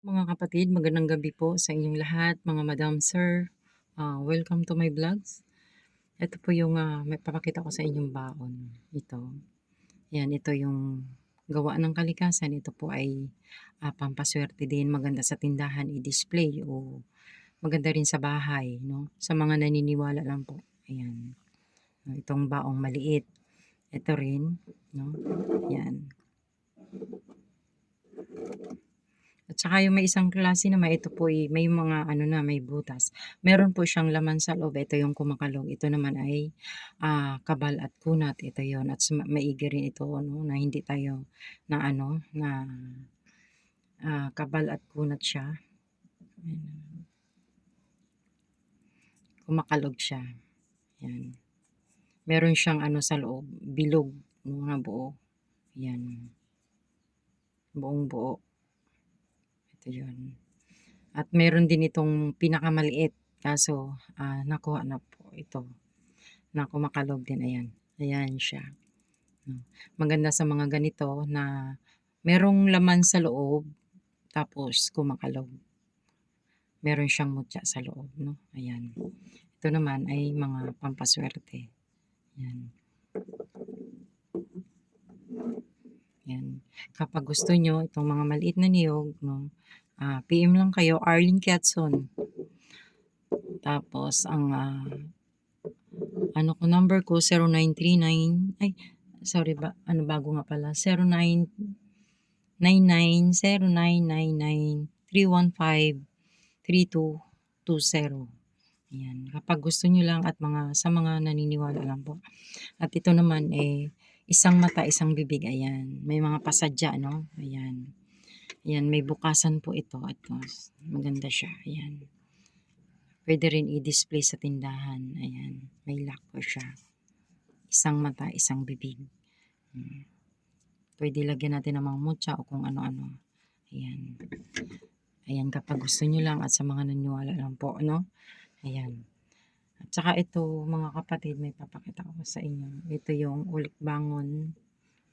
Mga kapatid, magandang gabi po sa inyong lahat, mga madam, sir. Ah, welcome to my vlogs. Ito po yung ah, may papakita ko sa inyong baon. Ito. Yan, ito yung gawa ng kalikasan. Ito po ay ah, pampaswerte din, maganda sa tindahan i-display o maganda rin sa bahay, no? Sa mga naniniwala lang po. Ayan. Itong baong maliit. Ito rin, no? Yan. At saka yung may isang klase naman, ito po ay may mga ano na, may butas. Meron po siyang laman sa loob. Ito yung kumakalog. Ito naman ay ah, kabal at kunat. Ito yon At ma- maigi rin ito, no, na hindi tayo na ano, na ah, kabal at kunat siya. Kumakalog siya. Yan. Meron siyang ano sa loob, bilog, mga buo. Yan. Buong buo. Ito yun. At meron din itong pinakamaliit. Kaso, ah, nakuha na po ito. Na kumakalog din. Ayan. Ayan siya. Maganda sa mga ganito na merong laman sa loob. Tapos, kumakalog. Meron siyang mutya sa loob. No? Ayan. Ito naman ay mga pampaswerte. Ayan. Yan. Kapag gusto nyo itong mga maliit na niyog, no, ah, PM lang kayo, Arlene Kiatson. Tapos, ang ah, ano ko number ko, 0939, ay, sorry ba, ano bago nga pala, 0999-0999-315-3220. Ayan. Kapag gusto nyo lang at mga sa mga naniniwala lang po. At ito naman eh, isang mata, isang bibig. Ayan. May mga pasadya, no? Ayan. Ayan, may bukasan po ito. At maganda siya. Ayan. Pwede rin i-display sa tindahan. Ayan. May lock po siya. Isang mata, isang bibig. Hmm. Pwede lagyan natin ng mga mutya o kung ano-ano. Ayan. Ayan, kapag gusto nyo lang at sa mga naniniwala lang po, no? Ayan. At saka ito, mga kapatid, may papakita ko sa inyo. Ito yung ulik bangon.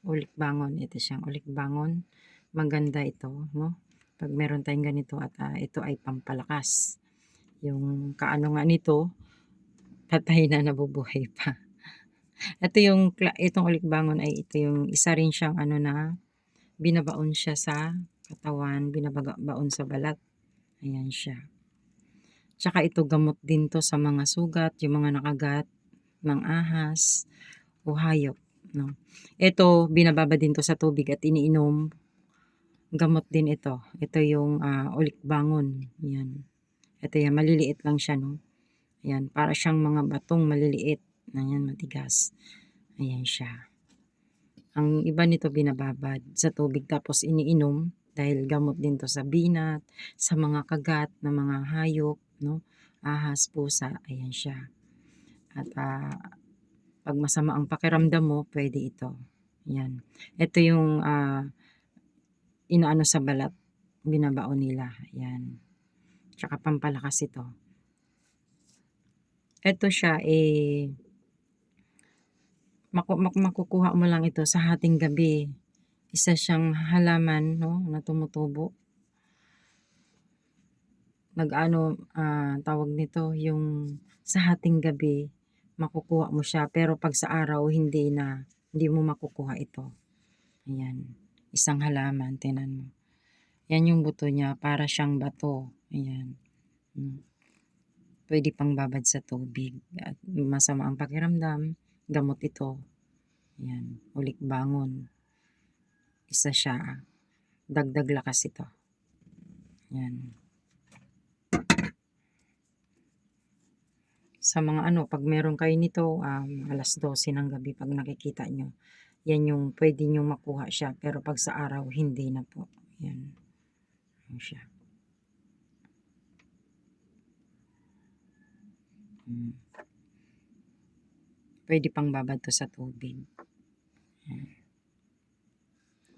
Ulik bangon. Ito siyang ulik bangon. Maganda ito, no? Pag meron tayong ganito at ah, ito ay pampalakas. Yung kaano nga nito, patay na nabubuhay pa. Ito yung, itong ulik bangon ay ito yung isa rin siyang ano na, binabaon siya sa katawan, binabaon sa balat. Ayan siya. Tsaka ito gamot din to sa mga sugat, yung mga nakagat ng ahas o hayop. No? Ito, binababa din to sa tubig at iniinom. Gamot din ito. Ito yung ah, ulik bangon. Yan. Ito yan, maliliit lang siya. No? Yan, para siyang mga batong maliliit. Ayan, matigas. Ayan siya. Ang iba nito binababad sa tubig tapos iniinom dahil gamot din to sa binat, sa mga kagat ng mga hayop, no? Ahas, pusa, ayan siya. At ah, pag masama ang pakiramdam mo, pwede ito. Yan. Ito yung ah, inaano sa balat, binabaon nila. Yan. Tsaka pampalakas ito. Ito siya, eh, maku- mak- makukuha mo lang ito sa hating gabi. Isa siyang halaman, no, na tumutubo. Nag-ano, ah, tawag nito, yung sa hating gabi, makukuha mo siya. Pero pag sa araw, hindi na, hindi mo makukuha ito. Ayan. Isang halaman, tinan mo. Yan yung buto niya, para siyang bato. Ayan. Mm. Pwede pang babad sa tubig. At masama ang pakiramdam, gamot ito. Ayan. Ulik bangon. Isa siya. Dagdag lakas ito. Yan. Sa mga ano, pag meron kayo nito, um, alas 12 ng gabi pag nakikita nyo, yan yung pwede nyo makuha siya. Pero pag sa araw, hindi na po. Yan. Yan siya. Hmm. Pwede pang babad to sa tubig. Yan.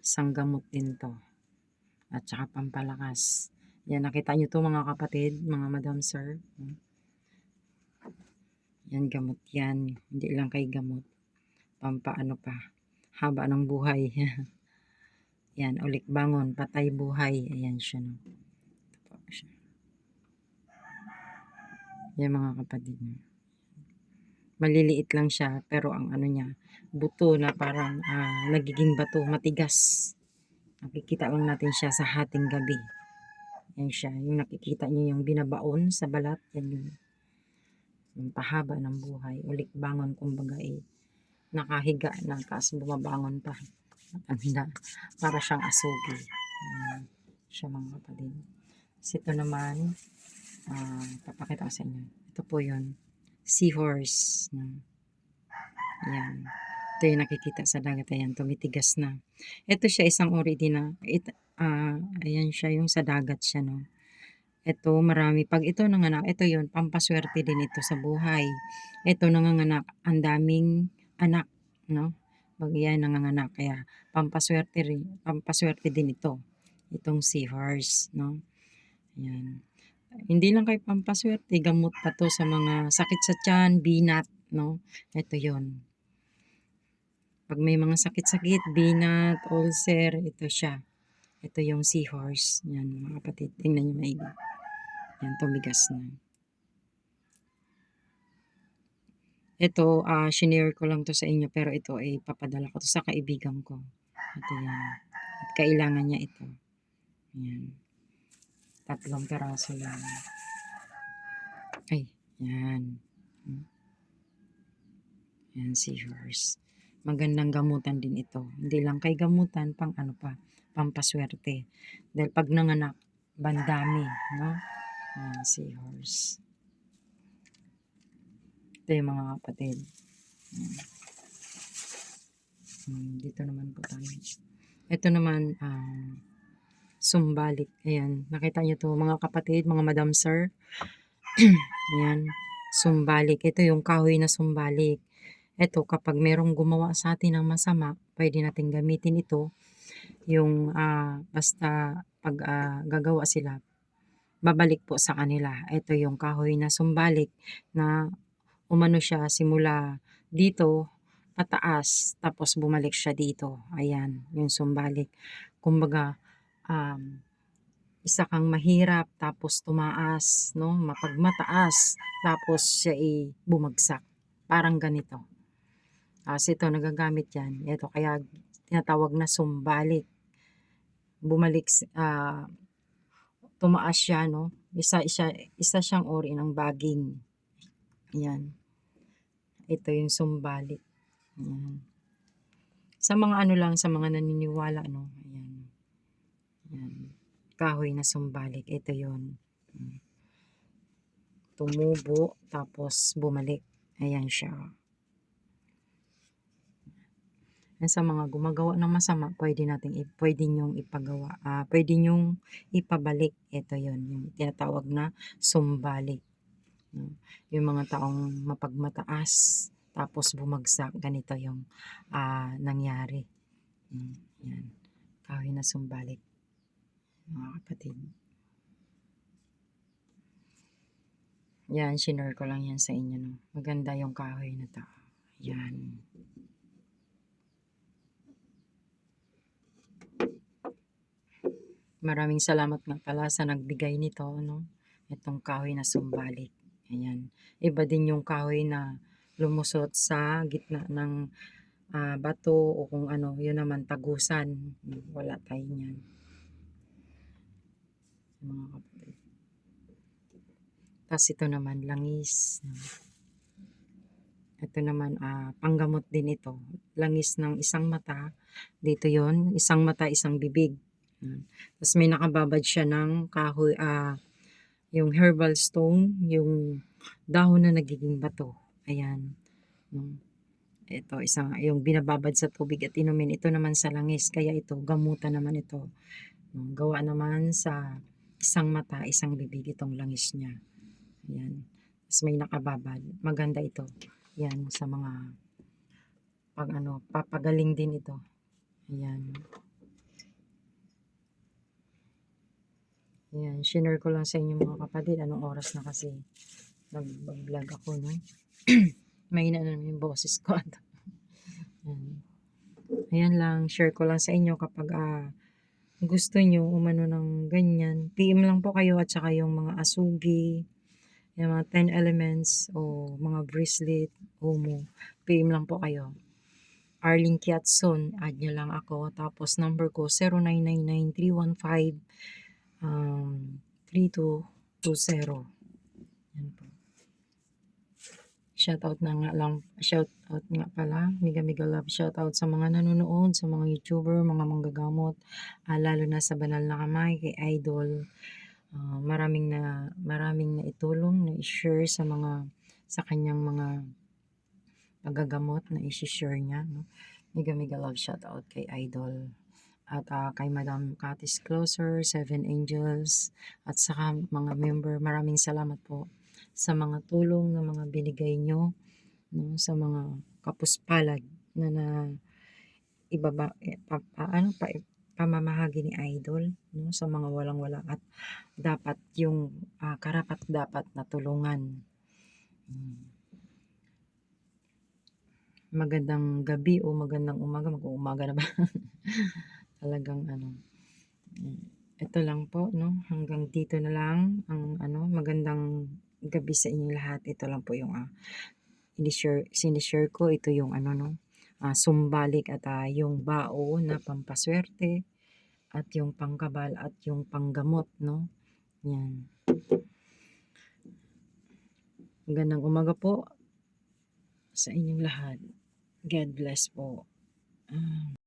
Isang gamot din to. At saka pampalakas. Yan, nakita nyo to mga kapatid, mga madam sir. Hmm. Yan gamot yan. Hindi lang kay gamot. Pampaano pa. Haba ng buhay. yan, ulik bangon. Patay buhay. Ayan siya. No? Yan mga kapatid niya. Maliliit lang siya pero ang ano niya, buto na parang uh, nagiging bato, matigas. Nakikita lang natin siya sa hating gabi. Yan siya, yung nakikita niyo yung binabaon sa balat, yan yun. Yung pahaba ng buhay, ulik bangon kumbaga eh, nakahiga na tapos bumabangon pa. Matanda, para siyang asugi. Yan siya mga kapatid. Tapos ito naman, ah, papakita ko sa inyo. Ito po yun, seahorse. No? Yan. Ito yung nakikita sa dagat. Ayan, tumitigas na. Ito siya isang uri din na, it, ah, ayan siya yung sa dagat siya. No? Ito, marami. Pag ito nanganak, ito yun, pampaswerte din ito sa buhay. Ito nanganganak, ang daming anak. No? Pag yan nanganganak, kaya pampaswerte rin, pampaswerte din ito. Itong seahorse. No? Ayan. Hindi lang kay pampaswerte, gamot pa to sa mga sakit sa tiyan, binat, no? Ito yon. Pag may mga sakit-sakit, binat, ulcer, ito siya. Ito yung seahorse. Yan, mga kapatid. Tingnan nyo maigi. Yan, tumigas na. Ito, ah, shinare ko lang to sa inyo, pero ito ay papadala ko to sa kaibigan ko. Ito yan. At kailangan niya ito. Yan. Tatlong peraso lang. Ay, yan. Yan, seahorse. Magandang gamutan din ito. Hindi lang kay gamutan, pang ano pa, pampaswerte. Dahil pag nanganak, bandami, no? Yan, seahorse. Ito yung mga kapatid. Hmm, dito naman po tayo. Ito naman, ah, sumbalik. Ayan, nakita nyo to mga kapatid, mga madam sir. Ayan, sumbalik. Ito yung kahoy na sumbalik. Ito, kapag merong gumawa sa atin ng masama, pwede natin gamitin ito. Yung ah, basta pag ah, gagawa sila, babalik po sa kanila. Ito yung kahoy na sumbalik na umano siya simula dito pataas tapos bumalik siya dito. Ayan, yung sumbalik. Kumbaga, um, isa kang mahirap tapos tumaas, no? Mapagmataas tapos siya ay bumagsak. Parang ganito. Tapos ito nagagamit yan. Ito kaya tinatawag na sumbalik. Bumalik, ah, tumaas siya, no? Isa, isa, isa siyang ori ng baging. Yan. Ito yung sumbalik. Yan. Sa mga ano lang, sa mga naniniwala, no? Ayan. Yan. Kahoy na sumbalik. Ito yon Tumubo, tapos bumalik. Ayan siya. Yan sa mga gumagawa ng masama, pwede nating pwede nyong ipagawa. ah pwede nyong ipabalik. Ito yon yung tinatawag na sumbalik. Yung mga taong mapagmataas, tapos bumagsak, ganito yung ah, nangyari. Mm, yan. Kahoy na sumbalik. Mga kapatid. Yan, shinare ko lang yan sa inyo. No? Maganda yung kahoy na to. Yan. Maraming salamat nga pala sa nagbigay nito, no? Itong kahoy na sumbalik. Ayan. Iba din yung kahoy na lumusot sa gitna ng ah, bato o kung ano, yun naman tagusan. Wala tayo niyan. Mga kapatid. Tapos ito naman, langis. Ito naman, ah, panggamot din ito. Langis ng isang mata. Dito yon isang mata, isang bibig. Yan. Tapos may nakababad siya ng kahoy, ah, yung herbal stone, yung dahon na nagiging bato. Ayan. Ito, isang, yung binababad sa tubig at inumin. Ito naman sa langis. Kaya ito, gamutan naman ito. Gawa naman sa isang mata, isang bibig itong langis niya. Ayan. Tapos may nakababad. Maganda ito. Yan, sa mga pag ano, papagaling din ito. Ayan. Ayan, shinare ko lang sa inyo mga kapatid. Anong oras na kasi nag-vlog ako, no? Mahina na naman yung boses ko. Ayan. Ayan lang, share ko lang sa inyo kapag ah, gusto nyo umano ng ganyan. PM lang po kayo at saka yung mga asugi. Yung mga 10 elements o mga bracelet, Omo, PM lang po kayo. Arlene Kiatson, add nyo lang ako. Tapos number ko 0999-315 um, 3220. Yan po. Shoutout na nga lang, shoutout nga pala, mega mega love shoutout sa mga nanonood, sa mga YouTuber, mga manggagamot, ah, lalo na sa banal na kamay kay Idol. Ah, maraming na maraming na itulong, na i-share sa mga sa kanyang mga paggagamot na i-share niya, no. Mega mega love shoutout kay Idol. At ah, kay Madam Katis Closer, Seven Angels, at saka mga member, maraming salamat po sa mga tulong na mga binigay nyo, no, sa mga kapuspalad na na ibaba, eh, pa, pa- ano, pa, pamamahagi ni Idol, no, sa mga walang-wala at dapat yung ah, karapat dapat na tulungan. Mm. Magandang gabi o magandang umaga, mag-uumaga na ba? Talagang ano. mm, Ito lang po, no? Hanggang dito na lang ang ano, magandang gabi sa inyong lahat. Ito lang po yung ah, ini-share, sinishare ko. Ito yung ano, no? ah, sumbalik at ah, yung bao na pampaswerte at yung pangkabal at yung panggamot, no? Yan. Magandang umaga po sa inyong lahat. God bless po. Ah.